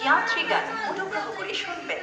যাত্রীগণ অনুগ্রহ করে শুনবেন